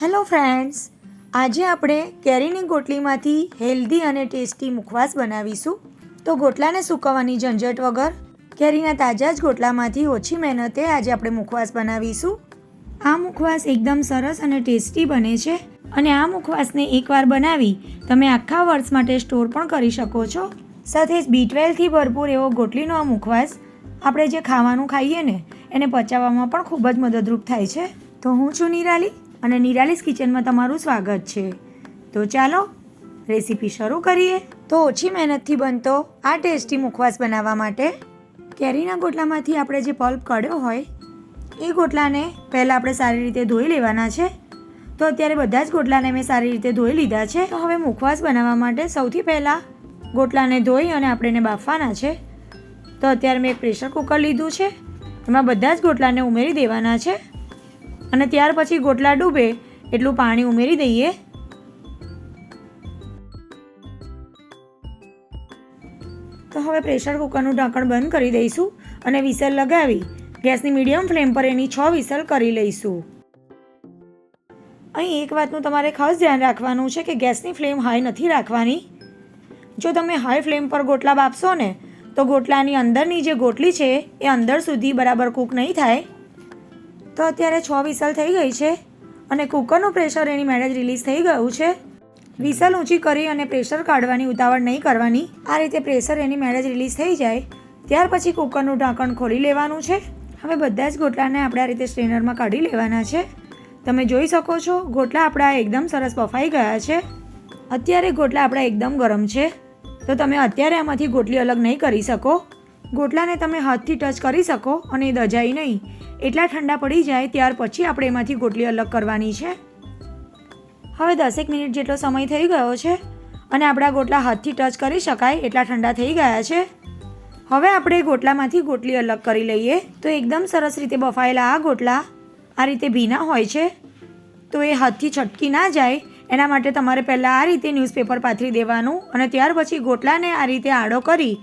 Hello friends, આજે આપણે કેરીની ગોટલીમાંથી હેલ્ધી અને ટેસ્ટી મુખવાસ બનાવીશું. તો ગોટલાને સૂકવવાની ઝંઝટ વગર કેરીના તાજા જ ગોટલામાંથી ઓછી મહેનતે આજે આપણે મુખવાસ બનાવીશું. આ મુખવાસ એકદમ સરસ અને ટેસ્ટી બને છે અને આ મુખવાસને એકવાર બનાવી તમે આખા વર્ષ માટે સ્ટોર પણ કરી શકો છો. સાથે જ બી ટ્વેલ્વથી ભરપૂર એવો ગોટલીનો આ મુખવાસ આપણે જે ખાવાનું ખાઈએ ને, એને પચાવવામાં પણ ખૂબ જ મદદરૂપ થાય છે. તો હું છું નિરાલી. અને નિરાલિસ કિચનમાં તમારું સ્વાગત છે. તો ચાલો, રેસીપી શરૂ કરીએ. તો ઓછી મહેનતથી બનતો, આ ટેસ્ટી મુખવાસ બનાવવા માટે કેરીના ગોટલામાંથી આપણે જે પલ્પ કાઢ્યો હોય, એ ગોટલાને પહેલાં આપણે સારી રીતે ધોઈ લેવાના છે. તો અત્યારે બધા જ ગોટલાને મેં સારી રીતે ધોઈ લીધા છે. તો હવે મુખવાસ બનાવવા માટે સૌથી પહેલાં ગોટલાને ધોઈ અને આપણે એને બાફવાના છે. તો અત્યારે મેં એક પ્રેશર કુકર લીધું છે. એમાં બધા જ ગોટલાને ઉમેરી દેવાના છે. અને ત્યાર પછી ગોટલા ડૂબે એટલું પાણી ઉમેરી દઈએ. તો હવે પ્રેશર કુકરનું ઢાંકણ બંધ કરી દઈશું અને વિસલ લગાવી ગેસની મીડિયમ ફ્લેમ પર એની છ વિસલ કરી લઈશું. અહીં એક વાતનું તમારે ખાસ ધ્યાન રાખવાનું છે કે ગેસની ફ્લેમ હાઈ નથી રાખવાની. જો તમે હાઈ ફ્લેમ પર ગોટલા બાફશો ને, તો ગોટલાની અંદરની જે ગોટલી છે એ અંદર સુધી બરાબર કૂક નહીં થાય. તો અત્યારે છ વિસલ થઈ ગઈ છે અને કુકરનું પ્રેશર એની મેળે રિલીઝ થઈ ગયું છે. વિસલ ઊંચી કરી અને પ્રેશર કાઢવાની ઉતાવળ નહીં કરવાની. આ રીતે પ્રેશર એની મેળે રિલીઝ થઈ જાય. ત્યાર પછી કુકરનું ઢાંકણ ખોલી લેવાનું છે. હવે બધા જ ગોટલાને આપણે આ રીતે સ્ટ્રેનરમાં કાઢી લેવાના છે. તમે જોઈ શકો છો, ગોટલા આપણા એકદમ સરસ બફાઈ ગયા છે. અત્યારે ગોટલા આપણા એકદમ ગરમ છે. તો તમે અત્યારે આમાંથી ગોટલી અલગ નહીં કરી શકો. ગોટલાને તમે હાથથી ટચ કરી શકો અને એ દજાઈ નહીં. એટલા ઠંડા પડી જાય ત્યાર પછી આપણે એમાંથી ગોટલી અલગ કરવાની છે. હવે દસેક મિનિટ જેટલો સમય થઈ ગયો છે અને આપણા ગોટલા હાથથી ટચ કરી શકાય એટલા ઠંડા થઈ ગયા છે. હવે આપણે ગોટલામાંથી ગોટલી અલગ કરી લઈએ. તો એકદમ સરસ રીતે બફાયેલા આ ગોટલા આ રીતે ભીના હોય છે. તો એ હાથથી છટકી ના જાય. એના માટે તમારે પહેલાં આ રીતે ન્યૂઝપેપર પાથરી દેવાનું અને ત્યાર પછી ગોટલાને આ રીતે આડો કરી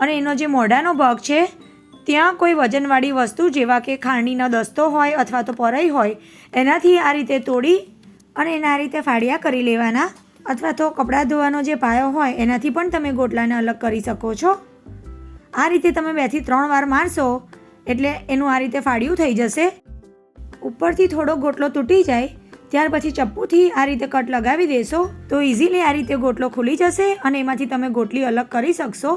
અને એનો જે મોઢાનો ભાગ છે, ત્યાં કોઈ વજનવાળી વસ્તુ જેવા કે ખાંડીનો દસ્તો હોય અથવા તો પરઈ હોય, એનાથી આ રીતે તોડી અને એના આ રીતે ફાળિયા કરી લેવાના અથવા તો કપડાં ધોવાનો જે પાયો હોય, એનાથી પણ તમે ગોટલાને અલગ કરી શકો છો. આ રીતે તમે બેથી ત્રણ વાર મારશો એટલે એનું આ રીતે ફાળિયું થઈ જશે. ઉપરથી થોડો ગોટલો તૂટી જાય, ત્યાર પછી ચપ્પુથી આ રીતે કટ લગાવી દેશો, તો ઇઝીલી આ રીતે ગોટલો ખુલી જશે અને એમાંથી તમે ગોટલી અલગ કરી શકશો.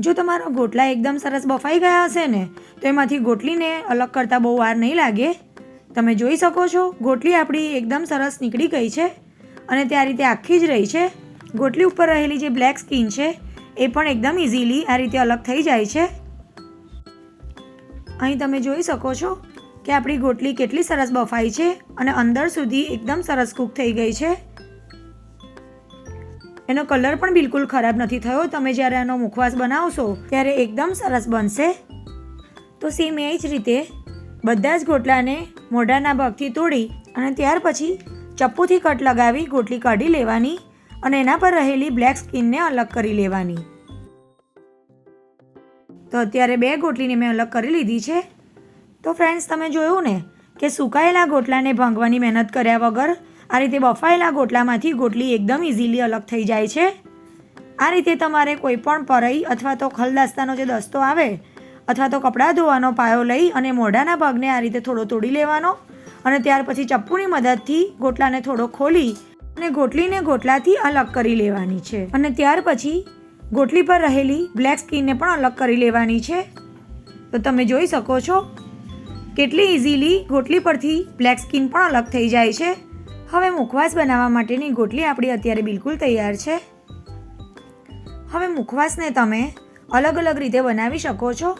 જો તમારો ગોટલા એકદમ સરસ બફાઈ ગયા હશે ને, તો એમાંથી ગોટલીને અલગ કરતાં બહુ વાર નહીં લાગે. તમે જોઈ શકો છો, ગોટલી આપણી એકદમ સરસ નીકળી ગઈ છે અને તે આ રીતે આખી જ રહી છે. ગોટલી ઉપર રહેલી જે બ્લેક સ્કીન છે, એ પણ એકદમ ઇઝીલી આ રીતે અલગ થઈ જાય છે. અહીં તમે જોઈ શકો છો કે આપણી ગોટલી કેટલી સરસ બફાઈ છે અને અંદર સુધી એકદમ સરસ કૂક થઈ ગઈ છે. એનો કલર પણ બિલકુલ ખરાબ નથી થયો. તમે જ્યારે આનો મુખવાસ બનાવશો, ત્યારે એકદમ સરસ બનશે. તો સેમ એ જ રીતે બધા જ ગોટલાને મોઢાના ભાગથી તોડી અને ત્યાર પછી ચપ્પુથી કટ લગાવી ગોટલી કાઢી લેવાની અને એના પર રહેલી બ્લેક સ્કિનને અલગ કરી લેવાની. તો અત્યારે બે ગોટલીને મેં અલગ કરી લીધી છે. તો ફ્રેન્ડ્સ તમે જોયું ને કે સુકાયેલા ગોટલાને ભાંગવાની મહેનત કર્યા વગર આ રીતે બફાયેલા ગોટલામાંથી ગોટલી એકદમ ઇઝીલી અલગ થઈ જાય છે. આ રીતે તમારે કોઈ પણ પરઈ અથવા તો ખલદાસ્તાનો જે દસ્તો આવે અથવા તો કપડાં ધોવાનો પાયો લઈ અને મોઢાના ભાગને આ રીતે થોડો તોડી લેવાનો અને ત્યાર પછી ચપ્પુની મદદથી ગોટલાને થોડો ખોલી અને ગોટલીને ગોટલાથી અલગ કરી લેવાની છે. અને ત્યાર પછી ગોટલી પર રહેલી બ્લેક સ્કીનને પણ અલગ કરી લેવાની છે. તો તમે જોઈ શકો છો, કેટલી ઇઝીલી ગોટલી પરથી બ્લેક સ્કીન પણ અલગ થઈ જાય છે. હવે મુખવાસ બનાવવા માટેની ગોટલી આપણી અત્યારે બિલકુલ તૈયાર છે. હવે મુખવાસને તમે અલગ અલગ રીતે બનાવી શકો છો.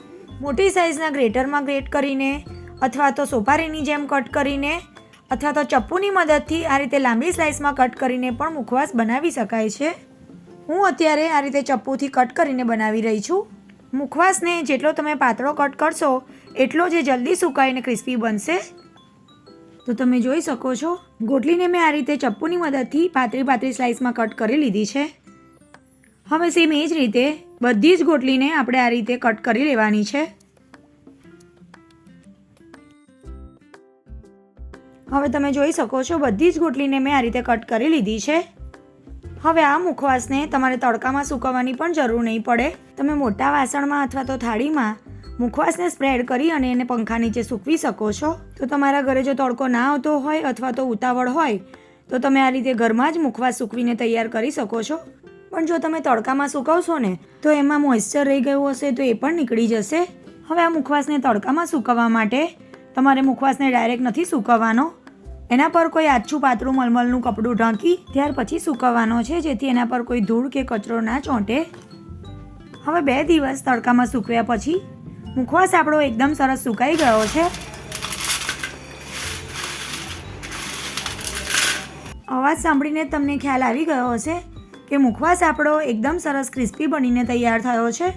મોટી સાઇઝના ગ્રેટરમાં ગ્રેટ કરીને અથવા તો સોપારીની જેમ કટ કરીને અથવા તો ચપ્પુની મદદથી આ રીતે લાંબી સ્લાઇસમાં કટ કરીને પણ મુખવાસ બનાવી શકાય છે. હું અત્યારે આ રીતે ચપ્પુથી કટ કરીને બનાવી રહી છું. મુખવાસને જેટલો તમે પાતળો કટ કરશો, એટલો જે જલ્દી સુકાઈને ક્રિસ્પી બનશે. તો તમે જોઈ શકો છો, ગોટલીને મેં આ રીતે ચપ્પુની મદદથી પાતળી પાતળી સ્લાઇસમાં કટ કરી લીધી છે. હવે સેમ એ જ રીતે બધી જ ગોટલીને આપણે આ રીતે કટ કરી લેવાની છે. હવે તમે જોઈ શકો છો, બધી જ ગોટલીને મેં આ રીતે કટ કરી લીધી છે. હવે આ મુખવાસને તમારે તડકામાં સૂકવવાની પણ જરૂર નહીં પડે. તમે મોટા વાસણમાં અથવા તો થાળીમાં મુખવાસને સ્પ્રેડ કરી અને એને પંખા નીચે સૂકવી શકો છો. તો તમારા ઘરે જો તડકો ના આવતો હોય અથવા તો ઉતાવળ હોય, તો તમે આ રીતે ઘરમાં જ મુખવાસ સૂકવીને તૈયાર કરી શકો છો. પણ જો તમે તડકામાં સૂકવશો ને, તો એમાં મોઇશ્ચર રહી ગયું હશે તો એ પણ નીકળી જશે. હવે આ મુખવાસને તડકામાં સૂકવવા માટે તમારે મુખવાસને ડાયરેક્ટ નથી સૂકવવાનો. એના પર કોઈ આછું પાતળું મલમલનું કપડું ઢાંકી, ત્યાર પછી સૂકવવાનો છે, જેથી એના પર કોઈ ધૂળ કે કચરો ના ચોંટે. હવે બે દિવસ તડકામાં સૂકવ્યા પછી મુખવાસ આપણો એકદમ સરસ સુકાઈ ગયો છે. અવાજ સાંભળીને તમને ખ્યાલ આવી ગયો હશે કે મુખવાસ આપણો એકદમ સરસ ક્રિસ્પી બનીને તૈયાર થયો છે.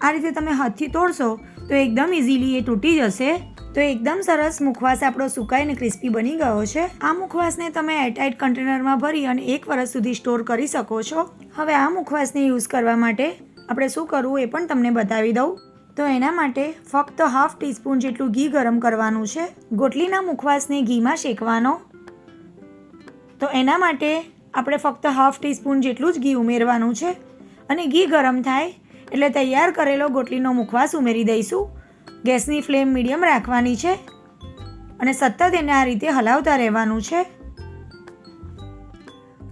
આ રીતે તમે હાથથી તોડશો તો એકદમ ઇઝીલી એ તૂટી જશે. તો એકદમ સરસ મુખવાસ આપણો સુકાઈને ક્રિસ્પી બની ગયો છે. આ મુખવાસને તમે એરટાઇટ કન્ટેનરમાં ભરી અને એક વર્ષ સુધી સ્ટોર કરી શકો છો. હવે આ મુખવાસને યુઝ કરવા માટે આપણે શું કરવું એ પણ તમને બતાવી દઉં. તો એના માટે ફક્ત હાફ ટીસ્પૂન જેટલું ઘી ગરમ કરવાનું છે. ગોટલીના મુખવાસને ઘીમાં શેકવાનો. તો એના માટે આપણે ફક્ત હાફ ટીસ્પૂન જેટલું જ ઘી ઉમેરવાનું છે. અને ઘી ગરમ થાય એટલે તૈયાર કરેલો ગોટલીનો મુખવાસ ઉમેરી દઈશું. ગેસની ફ્લેમ મીડિયમ રાખવાની છે. અને સતત એને આ રીતે હલાવતા રહેવાનું છે.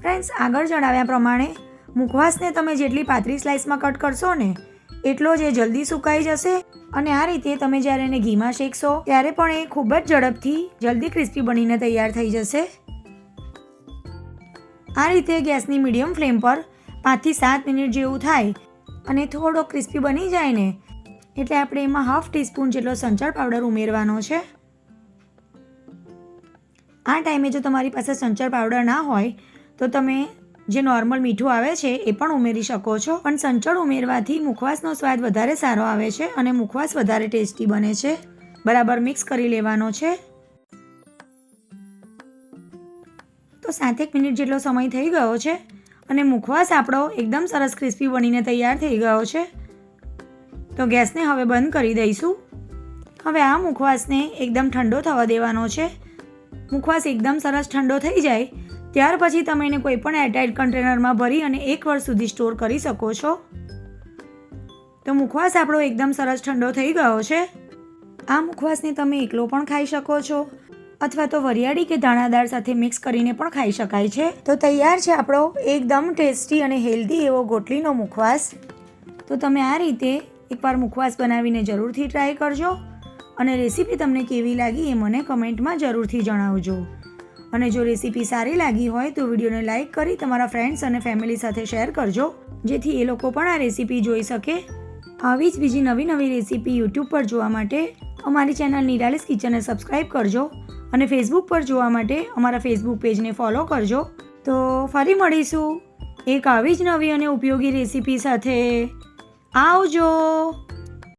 ફ્રેન્ડ્સ, આગળ જણાવ્યા પ્રમાણે મુખવાસને તમે જેટલી પાતળી સ્લાઇસમાં કટ કરશો ને, એટલો જ એ જલ્દી સુકાઈ જશે. અને આ રીતે તમે જ્યારે એને ઘીમાં શેકશો, ત્યારે પણ એ ખૂબ જ ઝડપથી જલ્દી ક્રિસ્પી બનીને તૈયાર થઈ જશે. આ રીતે ગેસની મીડિયમ ફ્લેમ પર પાંચથી સાત મિનિટ જેવું થાય અને થોડો ક્રિસ્પી બની જાય ને, એટલે આપણે એમાં હાફ ટીસ્પૂન જેટલો સંચળ પાવડર ઉમેરવાનો છે. આ ટાઈમે જો તમારી પાસે સંચળ પાવડર ના હોય, તો તમે જે નોર્મલ મીઠું આવે છે, એ પણ ઉમેરી શકો છો. પણ સંચળ ઉમેરવાથી મુખવાસનો સ્વાદ વધારે સારો આવે છે અને મુખવાસ વધારે ટેસ્ટી બને છે. બરાબર મિક્સ કરી લેવાનો છે. તો સાતેક મિનિટ જેટલો સમય થઈ ગયો છે અને મુખવાસ આપણો એકદમ સરસ ક્રિસ્પી બનીને તૈયાર થઈ ગયો છે. તો ગેસને હવે બંધ કરી દઈશું. હવે આ મુખવાસને એકદમ ઠંડો થવા દેવાનો છે. મુખવાસ એકદમ સરસ ઠંડો થઈ જાય ત્યાર પછી તમે એને કોઈ પણ એરટાઇટ કન્ટેનરમાં ભરી અને એક વર્ષ સુધી સ્ટોર કરી શકો છો. તો મુખવાસ આપણો એકદમ સરસ ઠંડો થઈ ગયો છે. આ મુખવાસને તમે એકલો પણ ખાઈ શકો છો. અથવા તો વરિયાળી કે દાણાદાર સાથે મિક્સ કરીને પણ ખાઈ શકાય છે. તો તૈયાર છે આપણો એકદમ ટેસ્ટી અને હેલ્ધી એવો ગોટલીનો મુખવાસ. તો તમે આ રીતે એકવાર મુખવાસ બનાવીને જરૂરથી ટ્રાય કરજો. અને રેસીપી તમને કેવી લાગી એ મને કમેન્ટમાં જરૂરથી જણાવજો. અને જો રેસીપી સારી લાગી હોય તો વિડીયોને લાઇક કરી તમારા ફ્રેન્ડ્સ અને ફેમિલી સાથે શેર કરજો, જેથી એ લોકો પણ આ રેસીપી જોઈ શકે. આવી જ બીજી નવી નવી રેસીપી યુટ્યુબ પર જોવા માટે અમારી ચેનલ નિરાલિસ કિચનને સબસ્ક્રાઈબ કરજો અને ફેસબુક પર જોવા માટે અમારા ફેસબુક પેજને ફોલો કરજો. તો ફરી મળીશું એક આવી જ નવી અને ઉપયોગી રેસીપી સાથે. આવજો!